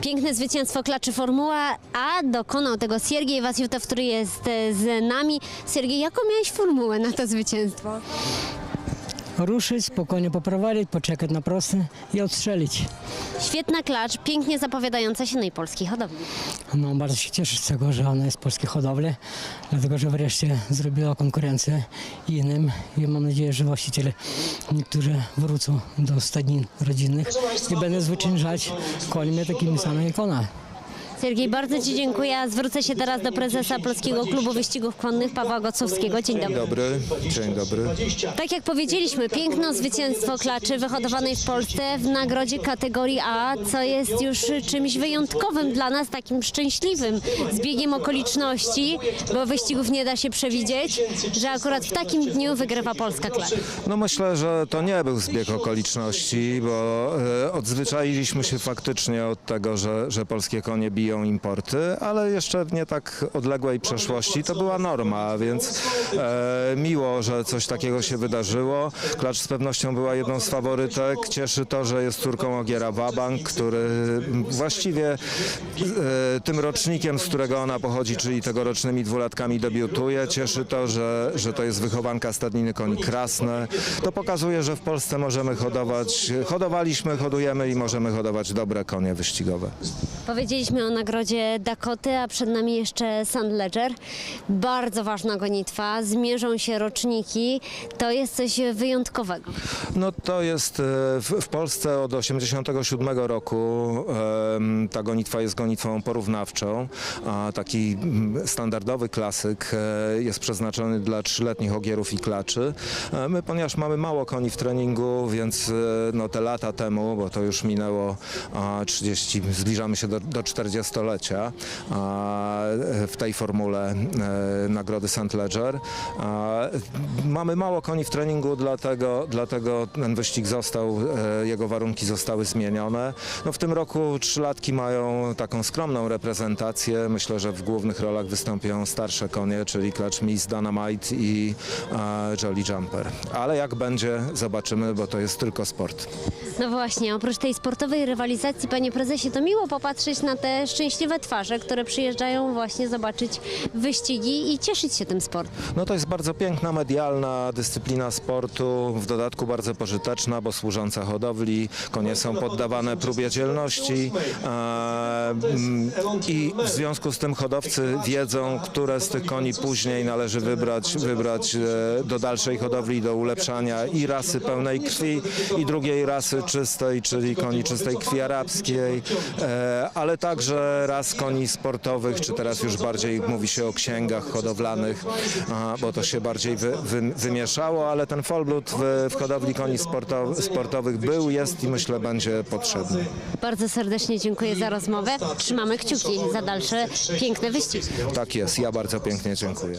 Piękne zwycięstwo klaczy Formuła, a dokonał tego Siergiej Wasjutow, który jest e, z nami. Siergiej, jaką miałeś formułę na to zwycięstwo? Ruszyć, spokojnie poprowadzić, poczekać na prosty i odstrzelić. Świetna klacz, pięknie zapowiadająca się, i polskiej hodowli. No, bardzo się cieszę z tego, że ona jest z polskiej hodowli, dlatego że wreszcie zrobiła konkurencję innym i mam nadzieję, że właściciele niektórzy wrócą do stadnin rodzinnych i będą zwyciężać końmi takimi samymi jak ona. Siergiej, bardzo Ci dziękuję. Zwrócę się teraz do prezesa Polskiego Klubu Wyścigów Konnych Pawła Gocowskiego. Dzień dobry. Dobry, dzień dobry. Tak jak powiedzieliśmy, piękne zwycięstwo klaczy wyhodowanej w Polsce w nagrodzie kategorii A, co jest już czymś wyjątkowym dla nas, takim szczęśliwym zbiegiem okoliczności, bo wyścigów nie da się przewidzieć, że akurat w takim dniu wygrywa polska klacz. No myślę, że to nie był zbieg okoliczności, bo e, odzwyczailiśmy się faktycznie od tego, że, że polskie konie biją importy, ale jeszcze w nie tak odległej przeszłości to była norma, więc e, miło, że coś takiego się wydarzyło. Klacz z pewnością była jedną z faworytek. Cieszy to, że jest córką Ogiera Wabank, który właściwie e, tym rocznikiem, z którego ona pochodzi, czyli tegorocznymi dwulatkami debiutuje. Cieszy to, że, że to jest wychowanka stadniny koni Krasne. To pokazuje, że w Polsce możemy hodować, hodowaliśmy, hodujemy i możemy hodować dobre konie wyścigowe. Powiedzieliśmy o nagrodzie Dakoty, a przed nami jeszcze Sand Ledger. Bardzo ważna gonitwa, zmierzą się roczniki. To jest coś wyjątkowego. No to jest e, w, Polsce od 87 roku ta gonitwa jest gonitwą porównawczą, taki mm, standardowy klasyk e, jest przeznaczony dla trzyletnich ogierów i klaczy. E, My, ponieważ mamy mało koni w treningu, więc no, te lata temu, bo to już minęło a, 30, zbliżamy się do, do 40-lecia a, e, w tej formule e, nagrody St. Ledger. Mamy mało koni w treningu, dlatego, dlatego ten wyścig został, e, jego warunki zostały zmienione. No w tym roku trzylatki mają taką skromną reprezentację. Myślę, że w głównych rolach wystąpią starsze konie, czyli Clutch Miss, Dynamite i Jolly Jumper. Ale jak będzie, zobaczymy, bo to jest tylko sport. No właśnie, oprócz tej sportowej rywalizacji, panie prezesie, to miło popatrzeć na te szczęśliwe twarze, które przyjeżdżają właśnie zobaczyć wyścigi i cieszyć się tym sportem. No to jest bardzo piękna, medialna dyscyplina sportu, w dodatku bardzo pożyteczna, bo służąca hodowli, konie są poddawane próbie dzielności mm, i w związku z tym hodowcy wiedzą, które z tych koni później należy wybrać, wybrać e, do dalszej hodowli, do ulepszania i rasy pełnej krwi i drugiej rasy czystej, czyli koni czystej krwi arabskiej, e, ale także ras koni sportowych, czy teraz już bardziej mówi się o księgach hodowlanych, bo to się bardziej wy, wy, wymieszało, ale ten folblut w, w hodowli koni sportow, sportowych był, jest i myślę będzie potrzebny. Bardzo serdecznie dziękuję za rozmowę. Trzymamy kciuki za dalsze piękne wyścigi. Tak jest, ja bardzo pięknie dziękuję.